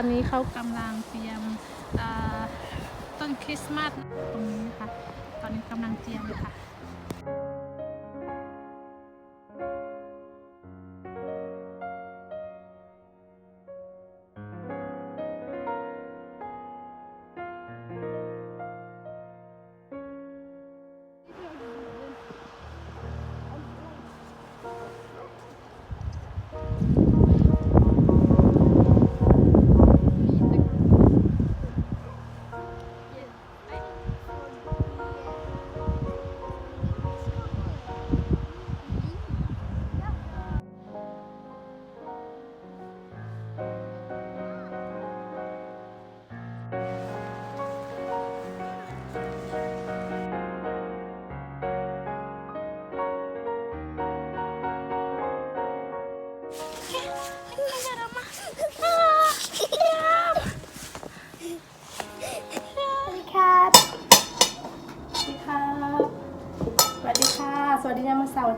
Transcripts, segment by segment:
ตอนนี้เขากำลังเตรียมต้นคริสต์มาสตรงนี้นะคะ ตอนนี้กำลังเตรียมเลยค่ะ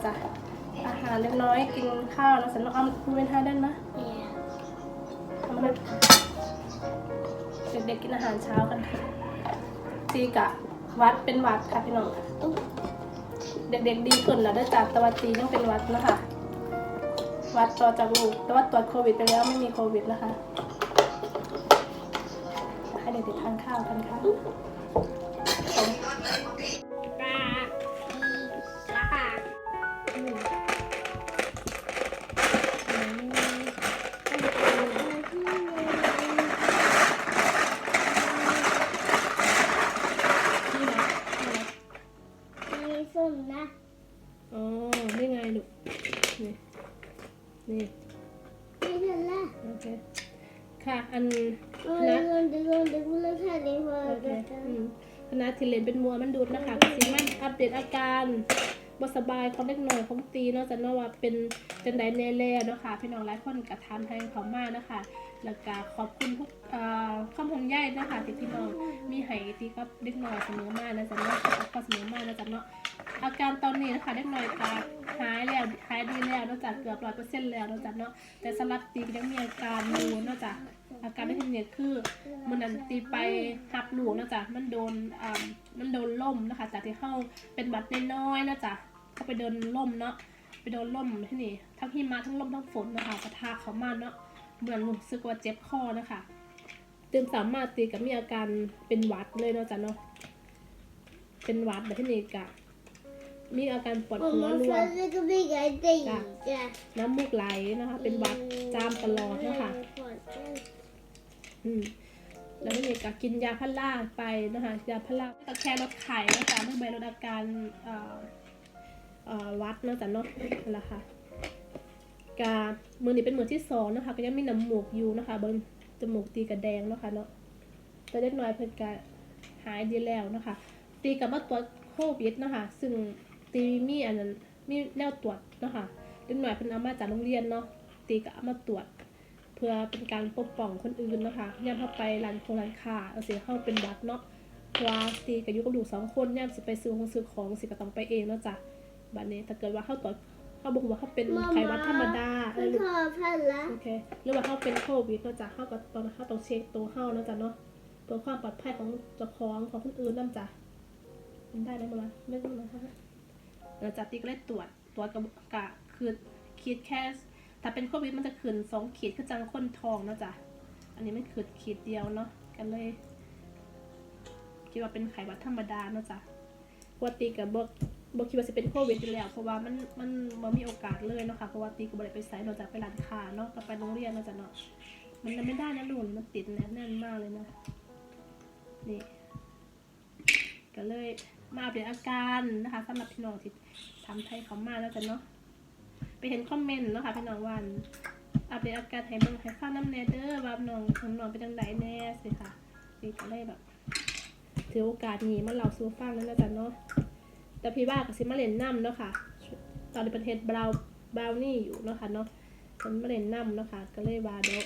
จ้ะ อาหารเล็กน้อยกินข้าวแล้วสันน้องอ้ำพูดเป็นไทยได้ไหมเนี่ยทำมาเลยเด็กๆกินอาหารเช้ากันค่ะตีกะวัดเป็นหวัดค่ะพี่น้องเด็กๆดีขึ้นแล้วได้อจากตะวันตียังเป็นหวัดนะคะ วัดต่อจากลูกแต่ว่าตรวจโควิดไปแล้วไม่มีโควิดนะคะให้เด็กๆทานข้าวกันค่ะ ค่ะ อันโอ้คยณะมันจะลงจะกูเลิกแค่นี้พอโอเคจะอืมคณะที่เรียนเป็นมัวมันดูดนะคะก็สิมันอัปเดตอาการบ่สบายของเล็กน้อยของตีเนาะจะเนาะว่าเป็นจังไดแน่แล้วเนาะค่ะพี่น้องหลายคนก็ถามให้เขามานะคะแล้วก็ขอบคุณทุกเอ่อข้อมูลใหญ่นะคะที่พี่น้องมีให้ตีกับเล็กน้อยเสมอมานะจ๊ะเนาะก็เสมอมานะจ๊ะเนาะอาการตอนนี้นะคะเล็กน้อยก็ หายแล้วหายดีแล้วนอกจากเกือบร้อยเปอร์เซ็นต์แล้วนอกจากเนาะแต่สำหรับตีก็ยังมีอาการอยู่นอกจากอาการที่เนี่ยคือมันนันตีไปหับหลูกนอกจากมันโดนอ่ามันโดนล่มนะคะ จากที่เข้าเป็นบัดน้อยๆนอกจากเขาไปโดนล่มเนาะไปโดนล่มที่นี่ทั้งหิมะทั้งล่มทั้งฝนนะคะกระทาเขามาเนาะเหมือนรู้สึกว่าเจ็บคอนะคะตื่นสามารถตีกับมีอาการเป็นหวัดเลยนาะจ๊ะเนาะเป็นหวัดแบบที่นี่กะ มีอาการปวดผมหัวมารัวฟังก็ไม่ไงตีจ้ะน้ำมูกไหลนะคะ เป็นหวัดจามตลอดนะคะอืมแล้วก็มีการกินยาพาราไปนะคะยาพาราตะแคร์ลดไข่นะคะเพื่อใบลดอาการเอ่อเอ่อวัดเนาะจ๊ะเนาะนั่นแหละค่ะกามือนี้เป็นมือที่สองนะคะ ก็ยังมีน้ำมูกอยู่นะคะเบนจมูกตีกระแดงเนาะค่ะเนาะแต่เล็กน้อยเพิ่นก็หายดีแล้วนะคะ ตีกับมาตรวจโควิดนะคะ ซึ่ง ตีมีอันนั้นมีแนวตรวจนะคะเล็กน้อยเพิ่นเอามาจากโรงเรียนเนาะตีก็เอามาตรวจ เพื่อเป็นการปกป้องคนอื่นนะคะย่ามเข้าไปร้านโคร้านค้าเอาเสียเข้าเป็นบัตรเนาะเพราะว่าตีกับยุกับดูกสองคนย่ามสิไปซื้อของซื้อของสิก็ต้องไปเองเนาะจ้ะบัดนี้ถ้าเกิดว่าเข้าตรวจเข้าบอกว่าเขาเป็นไข้หวัดธรรมดาเอคืออหรือพอพันละโอเคหรือว่าเขาเป็นโควิดเนาะจ้ะเข้ากับตอนนั้นเขาต้องเช็คตัวเข้าเนาะจ้ะเนาะเพื่อความปลอดภัยของเจ้าของของคนอื่นนั่นจ้ะมันได้ไหมมาละไม่ต้องนะคะ แล้วจ้ะตีก็เลยตรวจตรวจกับกะคือคิดแค่ ถ้าเป็นโควิดมันจะขึ้นสองขีดคือจังคนทองเนาะจ้ะอันนี้มันขึ้นขีดเดียวเนาะกันเลยคิดว่าเป็นไข้หวัดธรรมดาเนาะจ้ะปกติกับบบอกคิดว่าจะเป็นโควิดอยู่แล้ว เพราะว่ามันมันมันมีโอกาสเลยเนาะค่ะเพราะว่าตีกับบริไปไซน์นอกจากไปร้านค้าเนาะก็ไปโรงเรียนเนาะจ้ะเนาะมันไม่ได้นะลุงมันติดแน่นแน่นมากเลยนะนี่ก็เลยมาอัปเดตอาการนะคะสำหรับพี่น้องที่ ทำไทยเขามาแล้วจ้ะเนาะไปเห็นคอมเมนต์เนาะค่ะพี่น้องวันอัปเดตอาการให้เบิ่งให้ฟังน้ำแน่เด้อว่าน้องของน้องเป็นจังไดแน่สิค่ะนี่ก็เลยแบบถือโอกาสนี้มาเล่าสู่ฟังนั่นแหละจ้ะเนาะแต่พี่ว่าก็สิมาเล่นน้ำเนาะค่ะ ตอนนี้ประเทศบราวบราวนี่อยู่เนาะค่ะเนาะมันมาเล่นน้ำเนาะค่ะก็เลยว่าเดี๋ยว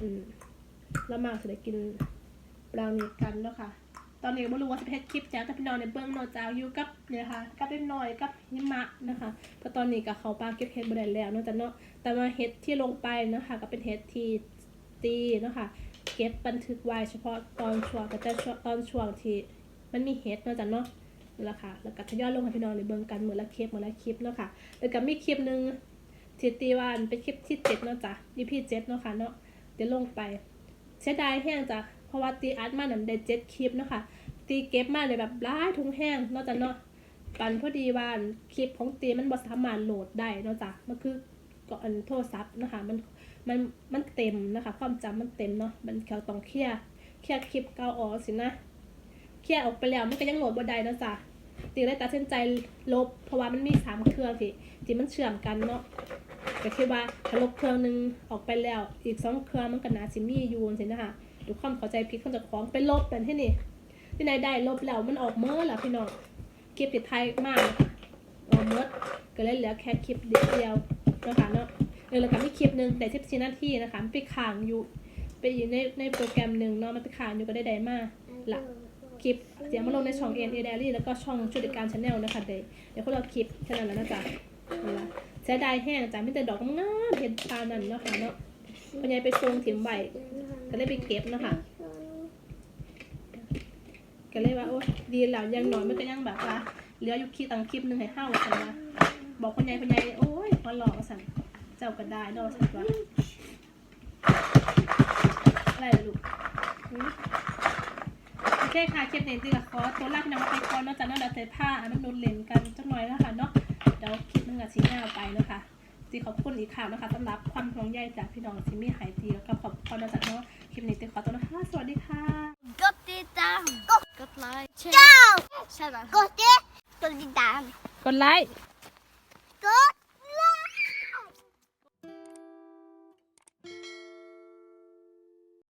อืมแล้วมากสิได้กินบราวนี่กันเนาะค่ะ อนนี้ไม่รู้ว่าจะเฮ็ดคลิปแจ้งแต่พี่น้องในเบื้องนอกจาอยู่กับเนี่ยค่ะกับเล็กน้อยกับหิมะนะคะเพราะตอนนี้ก็เขาปลาเก็บเห็ดบ่ได้แล้วเนอกจากเนาะแต่ว่าเห็ดที่ลงไปนะคะก็เป็นเห็ดที่ตีเนาะค่ะเก็บบันทึกไว้เฉพาะตอนช่วงแต่แต่ตอนช่วงที่มันมีเฮ็ดเนาะจ้ะเนาะนั่แหละค่ะแล้วก็ทยอยลงให้พี่น้องได้เบิ่งกันเหมื้อละคลิปเหมื้อละคลิปเนาะค่ะแล้วก็มีคลิปหนึ่งที่ตีว่าอันเป็นคลิปที่7เนาะจ้ะ EP 7เจ็ดนาะค่ะเนาะเดี๋ยวลงไปเสียดายแห้งจ้ะเพราะว่าตีอัดมาหนั่นได้เจ็ดคลิปเนาะค่ะ ตีเก็บมาเลยแบบหลายทุงแห้งนาะจ้ะเนาะปันพอดีว่าคลิปของตีมันบ่สามารถโหลดได้เนาะจ้ะมันคือก็อันโทรศัพท์นะคะมันมันมันเต็มนะคะ ความจำมันเต็มเนาะมันเขาต้องเคลียร์เคลียร์คลิปเก่าออกสินะเคลียร์ออกไปแล้วมันก็ยังโหลดบ่ได้เนาะจ้ะตีเลยตัดสินใจลบ เพราะว่ามันมีสามเครื่องที่ที่มันเชื่อมกันเนาะก็คิดว่าถ้าลบเครื่องหนึงออกไปแล้วอีกสองเครื่องมันก็น่าสิมีอยู่สินะคะดูความเข้าใจผิดของเจ้าของไปลบเป็นที่นี่ ที่ไหนได้ลบแล้วมันออกเมื่อแล้วพี่น้องคลิปติดไทยมากออกเมื่อก็เลยเหลือแค่คลิปเดียวนะคะเนาะเออแล้วก็มีคลิปหนึ่งแต่สิบสี่นาทีนะคะไปค้างอยู่ ไปอยู่ในในโปรแกรมหนึ่งเนาะมันไปค้างอยู่ก็ได้ได้มาหลักคลิปเสียงมาลงในช่อง N A Diary แล้วก็ช่องชุดิการชาแนลนะคะเดี๋ยวเดี๋ยวพวกเราคลิปแค่นั้นแล้วนะจ๊ะนี่ละเสียดายแห้งจ้ะมีแต่ดอกงามเห็นปานั่นเนาะค่ะเนาะพญายไปทรงถิ่มใบก็เลยไปเก็บเนาะค่ะ ก็เลยว่าโอ้ดีแล้วยังน้อยมันก็ยังแบบว่าเหลืออยู่คลิปตังคลิปหนึ่งให้ห้าว่าสันว่าบอกพญายพญายโอ้ยพอหลอกว่าสันเจ้าก็ได้เนาะสันว่าอะไรล่ะลูกโอเคค่ะคลิปนี้จีกับขอตัวลากน้ำไปก่อนนาะจากนั้นเราจะผ้าอันนั้นโดนเลนกันจักหน่อยนะคะเนาะเดี๋ยวคลิปนึงกับชิ้นหน้าไปนะคะจีขอบคุณอีกครั้งนะคะสำหรับความห่วงใยจากพี่น้องที่มีหายจีแล้วก็ขอบคุณนะจากเนาะคลิปนี้จีขอตัวนะคะสวัสดีค่ะ กดติดตามกดกด ไลค์แชร์ใช่ไหมกดติดกดติดตาม กดไลค์กด